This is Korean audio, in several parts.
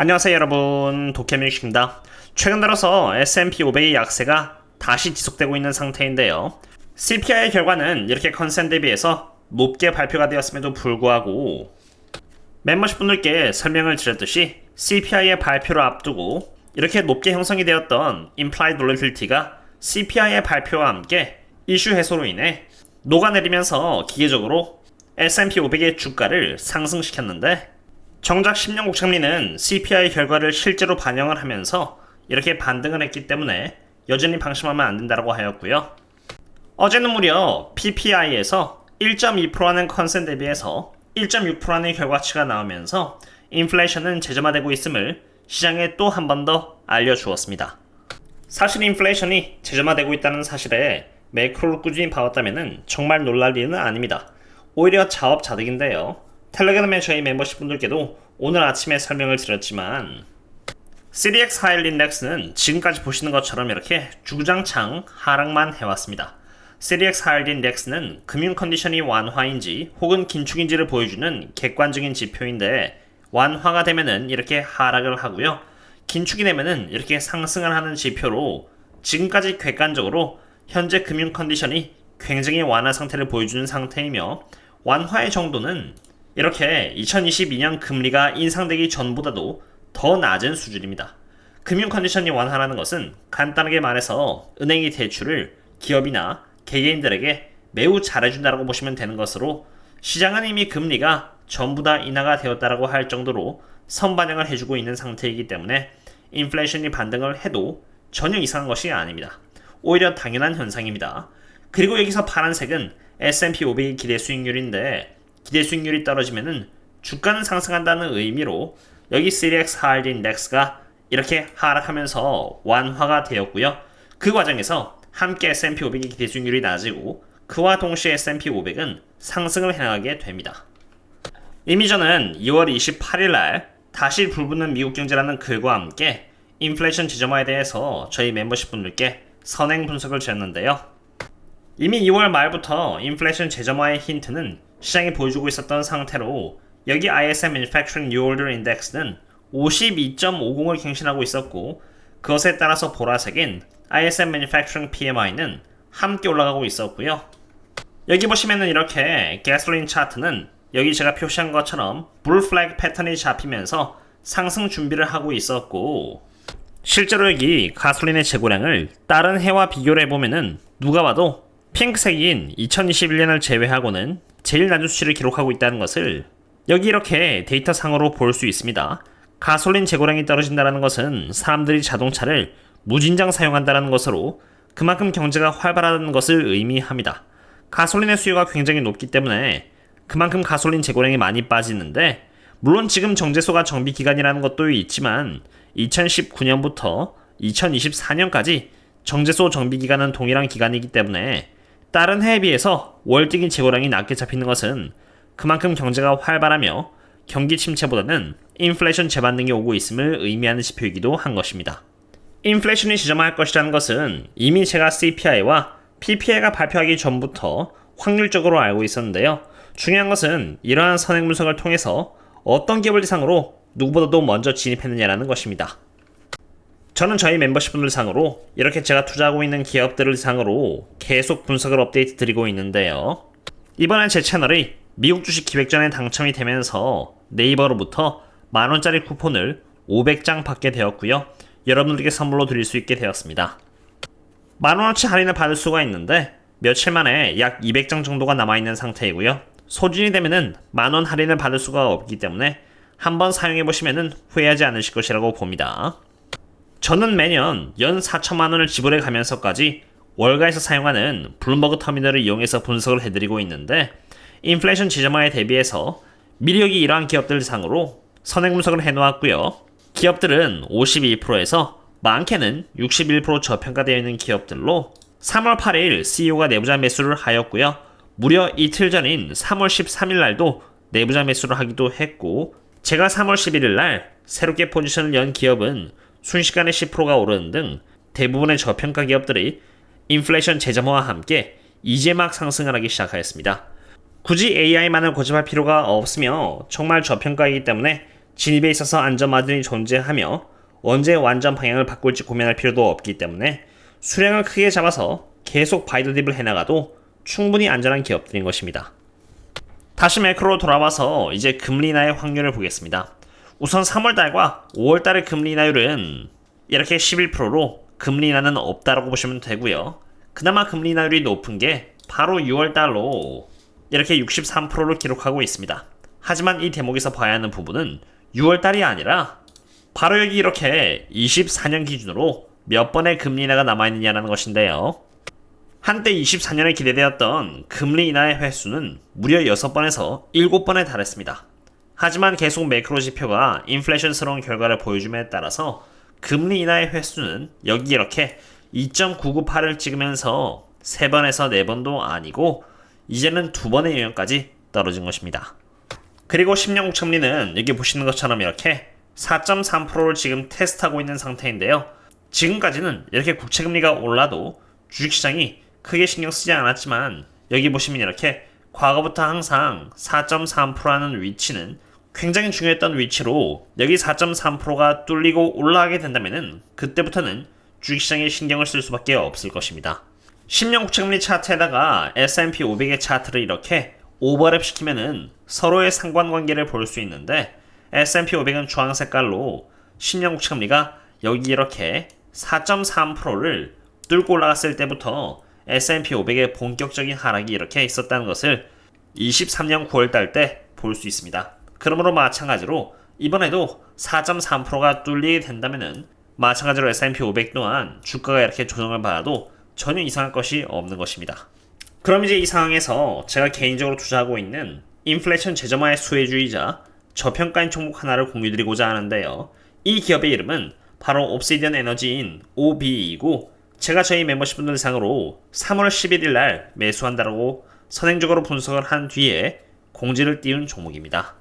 안녕하세요 여러분 도케뮤직입니다. 최근 들어서 S&P 500의 약세가 다시 지속되고 있는 상태인데요. CPI의 결과는 이렇게 컨센 대비해서 높게 발표가 되었음에도 불구하고 멤버십 분들께 설명을 드렸듯이 CPI의 발표를 앞두고 이렇게 높게 형성이 되었던 Implied Volatility가 CPI의 발표와 함께 이슈 해소로 인해 녹아내리면서 기계적으로 S&P 500의 주가를 상승시켰는데 정작 10년 국채금리는 CPI 결과를 실제로 반영을 하면서 이렇게 반등을 했기 때문에 여전히 방심하면 안 된다고 하였고요. 어제는 무려 PPI에서 1.2%라는 컨센 대비해서 1.6%라는 결과치가 나오면서 인플레이션은 재점화되고 있음을 시장에 또 한 번 더 알려주었습니다. 사실 인플레이션이 재점화되고 있다는 사실에 매크로를 꾸준히 봐왔다면 정말 놀랄 일은 아닙니다. 오히려 자업자득인데요. 텔레그램의 저희 멤버십 분들께도 오늘 아침에 설명을 드렸지만 CDX 하일 인덱스는 지금까지 보시는 것처럼 이렇게 주구장창 하락만 해왔습니다. CDX 하일 인덱스는 금융 컨디션이 완화인지 혹은 긴축인지를 보여주는 객관적인 지표인데 완화가 되면은 이렇게 하락을 하고요. 긴축이 되면은 이렇게 상승을 하는 지표로 지금까지 객관적으로 현재 금융 컨디션이 굉장히 완화 상태를 보여주는 상태이며 완화의 정도는 이렇게 2022년 금리가 인상되기 전보다도 더 낮은 수준입니다. 금융 컨디션이 완화라는 것은 간단하게 말해서 은행이 대출을 기업이나 개개인들에게 매우 잘해준다고 보시면 되는 것으로 시장은 이미 금리가 전부 다 인하가 되었다라고 할 정도로 선반영을 해주고 있는 상태이기 때문에 인플레이션이 반등을 해도 전혀 이상한 것이 아닙니다. 오히려 당연한 현상입니다. 그리고 여기서 파란색은 S&P 500의 기대 수익률인데 기대 수익률이 떨어지면은 주가는 상승한다는 의미로 여기 CDX 하드 인덱스가 이렇게 하락하면서 완화가 되었고요. 그 과정에서 함께 S&P 500의 기대 수익률이 낮아지고 그와 동시에 S&P 500은 상승을 해나가게 됩니다. 이미 저는 2월 28일 날 다시 불붙는 미국 경제라는 글과 함께 인플레이션 지점화에 대해서 저희 멤버십 분들께 선행 분석을 드렸는데요. 이미 2월 말부터 인플레이션 재점화의 힌트는 시장이 보여주고 있었던 상태로 여기 ISM Manufacturing New Order Index는 52.50을 갱신하고 있었고 그것에 따라서 보라색인 ISM Manufacturing PMI는 함께 올라가고 있었고요. 여기 보시면은 이렇게 가솔린 차트는 여기 제가 표시한 것처럼 불 플래그 패턴이 잡히면서 상승 준비를 하고 있었고 실제로 여기 가솔린의 재고량을 다른 해와 비교를 해보면은 누가 봐도 핑크색인 2021년을 제외하고는 제일 낮은 수치를 기록하고 있다는 것을 여기 이렇게 데이터 상으로 볼 수 있습니다. 가솔린 재고량이 떨어진다는 것은 사람들이 자동차를 무진장 사용한다는 것으로 그만큼 경제가 활발하다는 것을 의미합니다. 가솔린의 수요가 굉장히 높기 때문에 그만큼 가솔린 재고량이 많이 빠지는데 물론 지금 정제소가 정비 기간이라는 것도 있지만 2019년부터 2024년까지 정제소 정비 기간은 동일한 기간이기 때문에 다른 해에 비해서 월등히 재고량이 낮게 잡히는 것은 그만큼 경제가 활발하며 경기 침체보다는 인플레이션 재반등이 오고 있음을 의미하는 지표이기도 한 것입니다. 인플레이션이 지점할 것이라는 것은 이미 제가 CPI와 PPI가 발표하기 전부터 확률적으로 알고 있었는데요. 중요한 것은 이러한 선행 분석을 통해서 어떤 기업을 대상으로 누구보다도 먼저 진입했느냐라는 것입니다. 저는 저희 멤버십 분들 상으로 이렇게 제가 투자하고 있는 기업들을 상으로 계속 분석을 업데이트 드리고 있는데요. 이번엔 제 채널이 미국 주식 기획전에 당첨이 되면서 네이버로부터 만원짜리 쿠폰을 500장 받게 되었고요. 여러분들께 선물로 드릴 수 있게 되었습니다. 만원어치 할인을 받을 수가 있는데 며칠 만에 약 200장 정도가 남아있는 상태이고요. 소진이 되면은 만원 할인을 받을 수가 없기 때문에 한번 사용해보시면은 후회하지 않으실 것이라고 봅니다. 저는 매년 연 4천만 원을 지불해 가면서까지 월가에서 사용하는 블룸버그 터미널을 이용해서 분석을 해드리고 있는데 인플레이션 지점화에 대비해서 여기 이러한 기업들 상으로 선행 분석을 해놓았고요. 기업들은 52%에서 많게는 61% 저평가되어 있는 기업들로 3월 8일 CEO가 내부자 매수를 하였고요. 무려 이틀 전인 3월 13일 날도 내부자 매수를 하기도 했고 제가 3월 11일 날 새롭게 포지션을 연 기업은 순식간에 10%가 오르는 등 대부분의 저평가 기업들이 인플레이션 재점화와 함께 이제 막 상승을 하기 시작하였습니다. 굳이 AI만을 고집할 필요가 없으며 정말 저평가이기 때문에 진입에 있어서 안전마진이 존재하며 언제 완전 방향을 바꿀지 고민할 필요도 없기 때문에 수량을 크게 잡아서 계속 바이더딥을 해나가도 충분히 안전한 기업들인 것입니다. 다시 매크로로 돌아와서 이제 금리 인하의 확률을 보겠습니다. 우선 3월달과 5월달의 금리 인하율은 이렇게 11%로 금리 인하는 없다라고 보시면 되고요. 그나마 금리 인하율이 높은 게 바로 6월달로 이렇게 63%를 기록하고 있습니다. 하지만 이 대목에서 봐야 하는 부분은 6월달이 아니라 바로 여기 이렇게 24년 기준으로 몇 번의 금리 인하가 남아있느냐는 것인데요. 한때 24년에 기대되었던 금리 인하의 횟수는 무려 6번에서 7번에 달했습니다. 하지만 계속 매크로 지표가 인플레이션스러운 결과를 보여줌에 따라서 금리 인하의 횟수는 여기 이렇게 2.998을 찍으면서 3번에서 4번도 아니고 이제는 2번의 영역까지 떨어진 것입니다. 그리고 10년 국채금리는 여기 보시는 것처럼 이렇게 4.3%를 지금 테스트하고 있는 상태인데요. 지금까지는 이렇게 국채금리가 올라도 주식시장이 크게 신경 쓰지 않았지만 여기 보시면 이렇게 과거부터 항상 4.3%라는 위치는 굉장히 중요했던 위치로 여기 4.3%가 뚫리고 올라가게 된다면은 그때부터는 주식시장에 신경을 쓸 수밖에 없을 것입니다. 10년 국채금리 차트에다가 S&P 500의 차트를 이렇게 오버랩 시키면은 서로의 상관관계를 볼 수 있는데 S&P 500은 주황 색깔로 10년 국채금리가 여기 이렇게 4.3%를 뚫고 올라갔을 때부터 S&P 500의 본격적인 하락이 이렇게 있었다는 것을 23년 9월 달 때 볼 수 있습니다. 그러므로 마찬가지로 이번에도 4.3%가 뚫리게 된다면은 마찬가지로 S&P 500 또한 주가가 이렇게 조정을 받아도 전혀 이상할 것이 없는 것입니다. 그럼 이제 이 상황에서 제가 개인적으로 투자하고 있는 인플레이션 제점화의 수혜주의자 저평가인 종목 하나를 공유드리고자 하는데요. 이 기업의 이름은 바로 옵시디언 에너지인 OBE이고 제가 저희 멤버십 분들 상으로 3월 11일 날 매수한다라고 선행적으로 분석을 한 뒤에 공지를 띄운 종목입니다.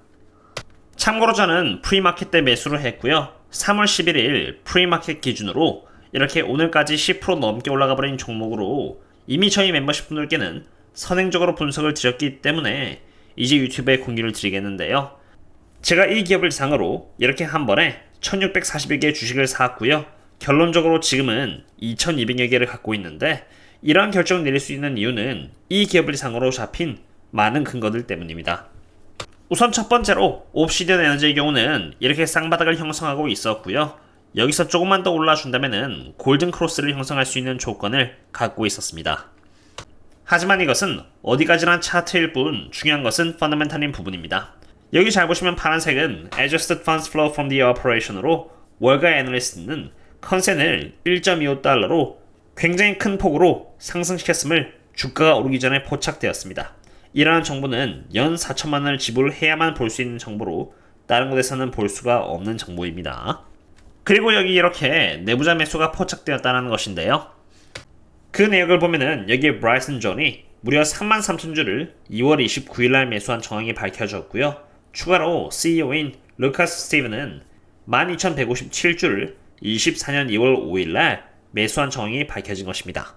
참고로 저는 프리마켓 때 매수를 했고요. 3월 11일 프리마켓 기준으로 이렇게 오늘까지 10% 넘게 올라가 버린 종목으로 이미 저희 멤버십 분들께는 선행적으로 분석을 드렸기 때문에 이제 유튜브에 공개를 드리겠는데요. 제가 이 기업을 상으로 이렇게 한 번에 1641개의 주식을 사왔고요. 결론적으로 지금은 2200여 개를 갖고 있는데 이러한 결정을 내릴 수 있는 이유는 이 기업을 상으로 잡힌 많은 근거들 때문입니다. 우선 첫 번째로 옵시디언 에너지의 경우는 이렇게 쌍바닥을 형성하고 있었고요. 여기서 조금만 더 올라준다면 골든 크로스를 형성할 수 있는 조건을 갖고 있었습니다. 하지만 이것은 어디까지나 차트일 뿐 중요한 것은 펀더멘탈인 부분입니다. 여기 잘 보시면 파란색은 Adjusted Funds Flow from the Operation으로 월가 애널리스트는 컨센을 1.25달러로 굉장히 큰 폭으로 상승시켰음을 주가가 오르기 전에 포착되었습니다. 이러한 정보는 연 4천만 원을 지불해야만 볼 수 있는 정보로 다른 곳에서는 볼 수가 없는 정보입니다. 그리고 여기 이렇게 내부자 매수가 포착되었다는 것인데요. 그 내역을 보면은 여기에 브라이슨 존이 무려 3만 3천 주를 2월 29일 날 매수한 정황이 밝혀졌고요. 추가로 CEO인 루카스 스티븐은 12,157주를 24년 2월 5일 날 매수한 정황이 밝혀진 것입니다.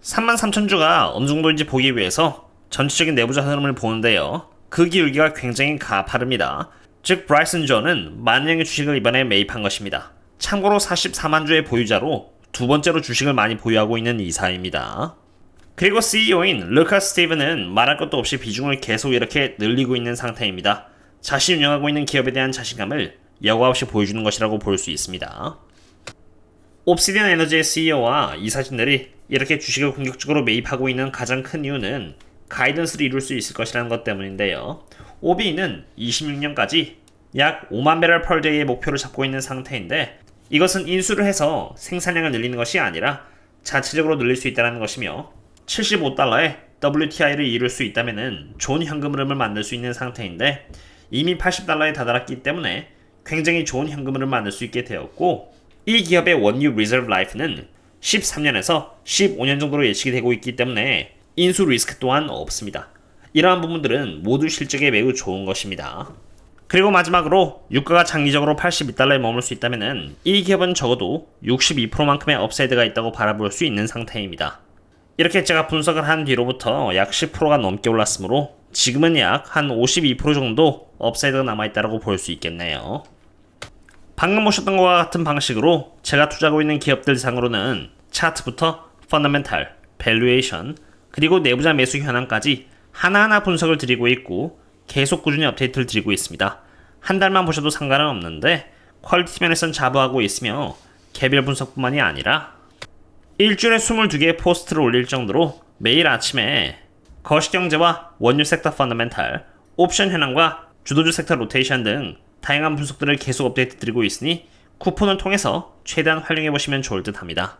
3만 3천 주가 어느 정도인지 보기 위해서 전체적인 내부자 흐름을 보는데요. 그 기울기가 굉장히 가파릅니다. 즉 브라이슨 존은 만 명의 주식을 이번에 매입한 것입니다. 참고로 44만 주의 보유자로 두 번째로 주식을 많이 보유하고 있는 이사입니다. 그리고 CEO인 루카 스티븐은 말할 것도 없이 비중을 계속 이렇게 늘리고 있는 상태입니다. 자신이 운영하고 있는 기업에 대한 자신감을 여과 없이 보여주는 것이라고 볼 수 있습니다. 옵시디언 에너지의 CEO와 이사진들이 이렇게 주식을 공격적으로 매입하고 있는 가장 큰 이유는 가이던스를 이룰 수 있을 것이라는 것 때문인데요. OB는 26년까지 약 5만 배럴 펄 데이의 목표를 잡고 있는 상태인데 이것은 인수를 해서 생산량을 늘리는 것이 아니라 자체적으로 늘릴 수 있다는 것이며 75달러에 WTI를 이룰 수 있다면 좋은 현금 흐름을 만들 수 있는 상태인데 이미 80달러에 다다랐기 때문에 굉장히 좋은 현금 흐름을 만들 수 있게 되었고 이 기업의 원유 리저브 라이프는 13년에서 15년 정도로 예측이 되고 있기 때문에 인수 리스크 또한 없습니다. 이러한 부분들은 모두 실적에 매우 좋은 것입니다. 그리고 마지막으로 유가가 장기적으로 82달러에 머물 수 있다면 이 기업은 적어도 62%만큼의 업사이드가 있다고 바라볼 수 있는 상태입니다. 이렇게 제가 분석을 한 뒤로부터 약 10%가 넘게 올랐으므로 지금은 약 한 52% 정도 업사이드가 남아있다고 볼 수 있겠네요. 방금 보셨던 것과 같은 방식으로 제가 투자하고 있는 기업들 상으로는 차트부터 펀더멘탈, 밸류에이션, 그리고 내부자 매수 현황까지 하나하나 분석을 드리고 있고 계속 꾸준히 업데이트를 드리고 있습니다. 한 달만 보셔도 상관은 없는데 퀄리티 면에선 자부하고 있으며 개별 분석뿐만이 아니라 일주일에 22개의 포스트를 올릴 정도로 매일 아침에 거시경제와 원유 섹터 펀더멘탈, 옵션 현황과 주도주 섹터 로테이션 등 다양한 분석들을 계속 업데이트 드리고 있으니 쿠폰을 통해서 최대한 활용해 보시면 좋을 듯 합니다.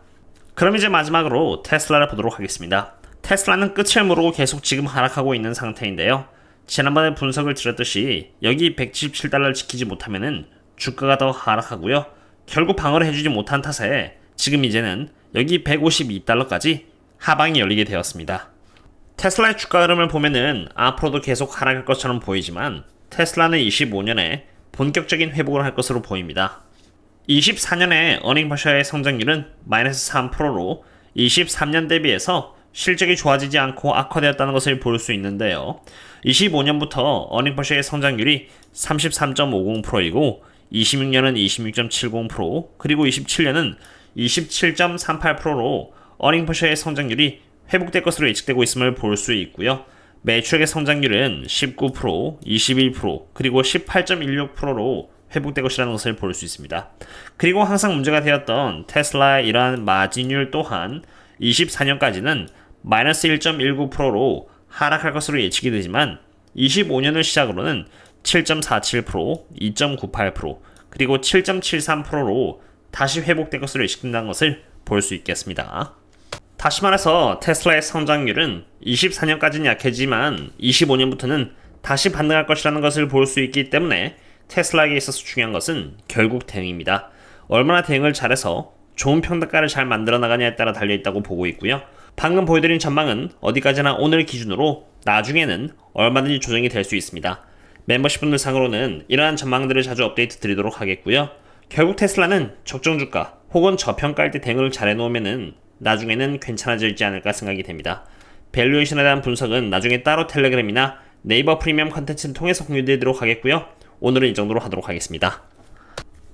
그럼 이제 마지막으로 테슬라를 보도록 하겠습니다. 테슬라는 끝을 모르고 계속 지금 하락하고 있는 상태인데요. 지난번에 분석을 드렸듯이 여기 177달러를 지키지 못하면은 주가가 더 하락하고요. 결국 방어를 해주지 못한 탓에 지금 이제는 여기 152달러까지 하방이 열리게 되었습니다. 테슬라의 주가 흐름을 보면은 앞으로도 계속 하락할 것처럼 보이지만 테슬라는 25년에 본격적인 회복을 할 것으로 보입니다. 24년에 어닝 퍼셔의 성장률은 마이너스 3%로 23년 대비해서 실적이 좋아지지 않고 악화되었다는 것을 볼 수 있는데요. 25년부터 어닝 퍼셔의 성장률이 33.50%이고 26년은 26.70% 그리고 27년은 27.38%로 어닝 퍼셔의 성장률이 회복될 것으로 예측되고 있음을 볼 수 있고요. 매출액의 성장률은 19%, 21%, 그리고 18.16%로 회복될 것이라는 것을 볼 수 있습니다. 그리고 항상 문제가 되었던 테슬라의 이러한 마진율 또한 24년까지는 마이너스 1.19%로 하락할 것으로 예측이 되지만 25년을 시작으로는 7.47%, 2.98%, 그리고 7.73%로 다시 회복될 것으로 예측된다는 것을 볼 수 있겠습니다. 다시 말해서 테슬라의 성장률은 24년까지는 약해지만 25년부터는 다시 반등할 것이라는 것을 볼 수 있기 때문에 테슬라에게 있어서 중요한 것은 결국 대응입니다. 얼마나 대응을 잘해서 좋은 평가를 잘 만들어 나가냐에 따라 달려 있다고 보고 있고요. 방금 보여드린 전망은 어디까지나 오늘 기준으로 나중에는 얼마든지 조정이 될 수 있습니다. 멤버십 분들 상으로는 이러한 전망들을 자주 업데이트 드리도록 하겠고요. 결국 테슬라는 적정 주가 혹은 저평가할 때 대응을 잘 해놓으면은 나중에는 괜찮아지지 않을까 생각이 됩니다. 밸류에이션에 대한 분석은 나중에 따로 텔레그램이나 네이버 프리미엄 컨텐츠를 통해서 공유드리도록 하겠고요. 오늘은 이 정도로 하도록 하겠습니다.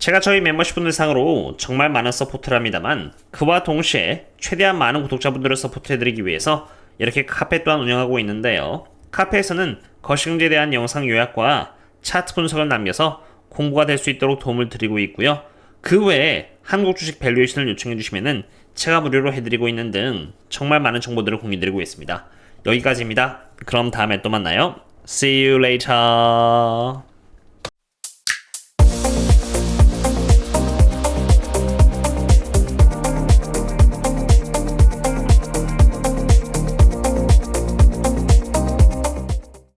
제가 저희 멤버십 분들 상으로 정말 많은 서포트를 합니다만 그와 동시에 최대한 많은 구독자분들을 서포트해드리기 위해서 이렇게 카페 또한 운영하고 있는데요. 카페에서는 거시경제에 대한 영상 요약과 차트 분석을 남겨서 공부가 될 수 있도록 도움을 드리고 있고요. 그 외에 한국 주식 밸류에이션을 요청해 주시면은 제가 무료로 해드리고 있는 등 정말 많은 정보들을 공유드리고 있습니다. 여기까지입니다. 그럼 다음에 또 만나요. See you later.